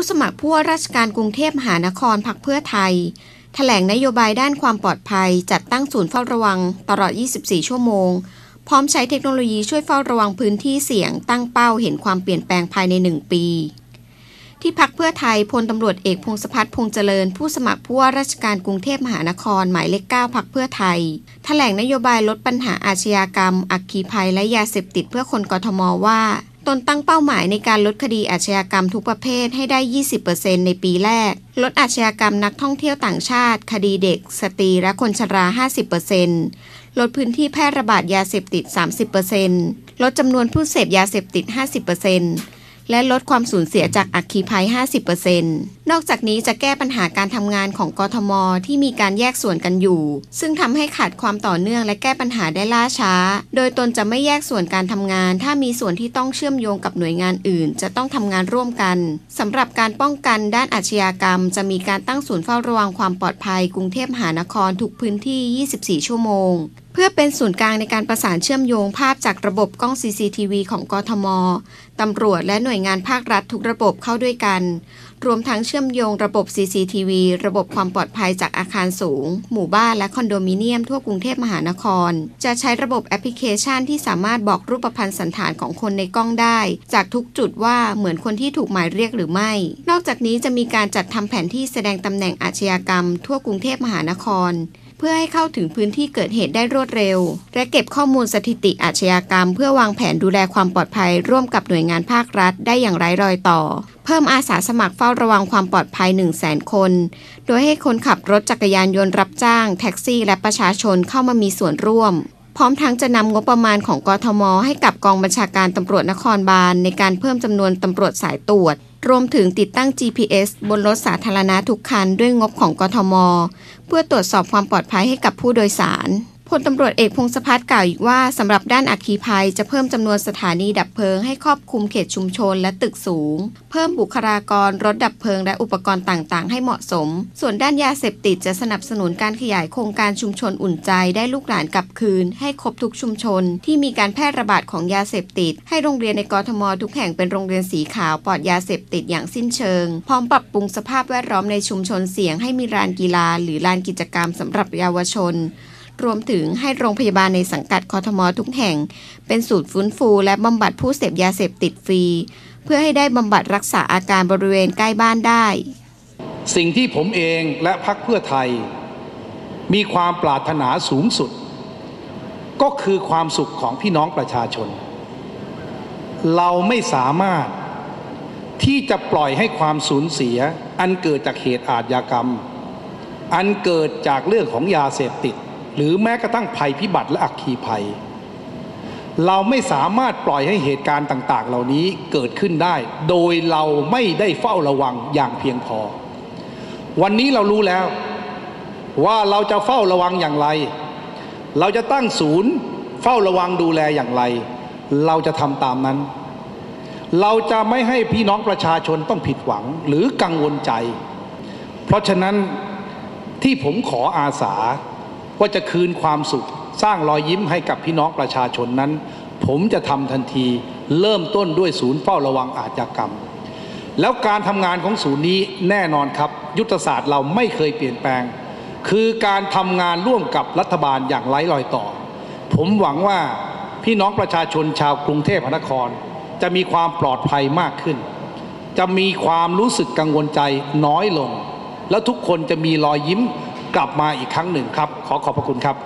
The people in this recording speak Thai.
ผู้สมัครผู้ว่าราชการกรุงเทพมหานครพักเพื่อไทยแถลงนโยบายด้านความปลอดภัย จัดตั้งศูนย์เฝ้าระวังตลอด 24 ชั่วโมง พร้อมใช้เทคโนโลยีช่วยเฝ้าระวังพื้นที่เสี่ยง ตั้งเป้าเห็นความเปลี่ยนแปลงภายใน 1 ปี ที่พักเพื่อไทยพลตำรวจเอกพงศพัฒน์พงษเจริญ ผู้สมัครผู้ว่าราชการกรุงเทพมหานครหมายเลข9พักเพื่อไทยแถลงนโยบายลดปัญหาอาชญากรรม อัคคีภัยและยาเสพติดเพื่อคนกทมว่า ตนตั้งเป้าหมายในการลดคดีอาชญากรรมทุกประเภทให้ได้ 20%ในปีแรก ลดอาชญากรรมนักท่องเที่ยวต่างชาติ คดีเด็ก สตรีและคนชรา 50%ลดพื้นที่แพร่ระบาดยาเสพติด 30%ลดจำนวนผู้เสพยาเสพติด 50% และลดความสูญเสียจากอัคคีภัย 50%นอกจากนี้จะแก้ปัญหาการทำงานของกทม ที่มีการแยกส่วนกันอยู่ ซึ่งทำให้ขาดความต่อเนื่องและแก้ปัญหาได้ล่าช้า โดยตนจะไม่แยกส่วนการทำงาน ถ้ามีส่วนที่ต้องเชื่อมโยงกับหน่วยงานอื่น จะต้องทำงานร่วมกันสำหรับการป้องกันด้านอาชญากรรม จะมีการตั้งศูนย์เฝ้าระวังความปลอดภัย กรุงเทพมหานครทุกพื้นที่ 24 ชั่วโมง พื่อเป็นศูนย์กลางในการประสานเชื่อมโยงภาพจากระบบกล้อง CCTV ของกทม ตำรวจและหน่วยงานภาครัฐทุกระบบเข้าด้วยกัน รวมทั้งเชื่อมโยงระบบ CCTV ระบบความปลอดภัยจากอาคารสูง หมู่บ้านและคอนโดมิเนียมทั่วกรุงเทพมหานคร จะใช้ระบบแอปพลิเคชันที่สามารถบอกรูปพรรณสันฐานของคนในกล้องได้ จากทุกจุดว่าเหมือนคนที่ถูกหมายเรียกหรือไม่ นอกจากนี้จะมีการจัดทำแผนที่แสดงตำแหน่งอาชญากรรม ทั่วกรุงเทพมหานคร เพื่อให้เข้าถึงพื้นที่เกิดเหตุได้รวดเร็ว และเก็บข้อมูลสถิติอาชญากรรม เพื่อวางแผนดูแลความปลอดภัย ร่วมกับหน่วยงานภาครัฐ ได้อย่างไร้รอยต่อ เพิ่มอาสาสมัครเฝ้าระวังความปลอดภัย 1 0 0 0 0แสนคน โดยให้คนขับรถจักรยานยนต์รับจ้าง แท็กซี่และประชาชนเข้ามามีส่วนร่วมพร้อมทั้งจะนำงบประมาณของกทม ให้กับกองบัญชาการตำรวจนครบาลในการเพิ่มจำนวนตำรวจสายตรวจ รวมถึงติดตั้ง GPS บนรถสาธารณะทุกคันด้วยงบของกทม เพื่อตรวจสอบความปลอดภัยให้กับผู้โดยสาร พลตำรวจเอกพงศพัฒน์กล่าวอีกว่าสำหรับด้านอัคคีภัยจะเพิ่มจำนวนสถานีดับเพลิงให้ครอบคลุมเขตชุมชนและตึกสูง เพิ่มบุคลากรรถดับเพลิงและอุปกรณ์ต่างๆ ให้เหมาะสม ส่วนด้านยาเสพติดจะสนับสนุนการขยายโครงการชุมชนอุ่นใจได้ลูกหลานกลับคืน ให้ครบทุกชุมชน ที่มีการแพร่ระบาดของยาเสพติด ให้โรงเรียนในกรทมทุกแห่งเป็นโรงเรียนสีขาวปลอดยาเสพติดอย่างสิ้นเชิง พร้อมปรับปรุงสภาพแวดล้อมในชุมชนเสี่ยงให้มีลานกีฬา หรือลานกิจกรรมสำหรับเยาวชน รวมถึงให้โรงพยาบาลในสังกัดคอทมทุกแห่ง เป็นศูนย์ฟื้นฟูและบำบัดผู้เสพยาเสพติดฟรี เพื่อให้ได้บำบัดรักษาอาการบริเวณใกล้บ้านได้ สิ่งที่ผมเองและพรรคเพื่อไทย มีความปรารถนาสูงสุด ก็คือความสุขของพี่น้องประชาชน เราไม่สามารถที่จะปล่อยให้ความสูญเสีย อันเกิดจากเหตุอาชญากรรม อันเกิดจากเรื่องของยาเสพติด หรือแม้กระทั่งภัยพิบัติและอัคคีภัย เราไม่สามารถปล่อยให้เหตุการณ์ต่าง ๆ เหล่านี้เกิดขึ้นได้ โดยเราไม่ได้เฝ้าระวังอย่างเพียงพอ วันนี้เรารู้แล้ว ว่าเราจะเฝ้าระวังอย่างไร เราจะตั้งศูนย์ เฝ้าระวังดูแลอย่างไร เราจะทำตามนั้น เราจะไม่ให้พี่น้องประชาชนต้องผิดหวังหรือกังวลใจ เพราะฉะนั้นที่ผมขออาสา ว่าจะคืนความสุข สร้างรอยยิ้มให้กับพี่น้องประชาชนนั้น ผมจะทำทันทีเริ่มต้นด้วยศูนย์เฝ้าระวังอาชญากรรม แล้วการทำงานของศูนย์นี้แน่นอนครับ ยุทธศาสตร์เราไม่เคยเปลี่ยนแปลง คือการทำงานร่วมกับรัฐบาลอย่างไร้รอยต่อ ผมหวังว่าพี่น้องประชาชนชาวกรุงเทพมหานคร จะมีความปลอดภัยมากขึ้น จะมีความรู้สึกกังวลใจน้อยลง แล้วทุกคนจะมีรอยยิ้ม กลับมาอีกครั้งหนึ่งครับ ขอขอบพระคุณครับ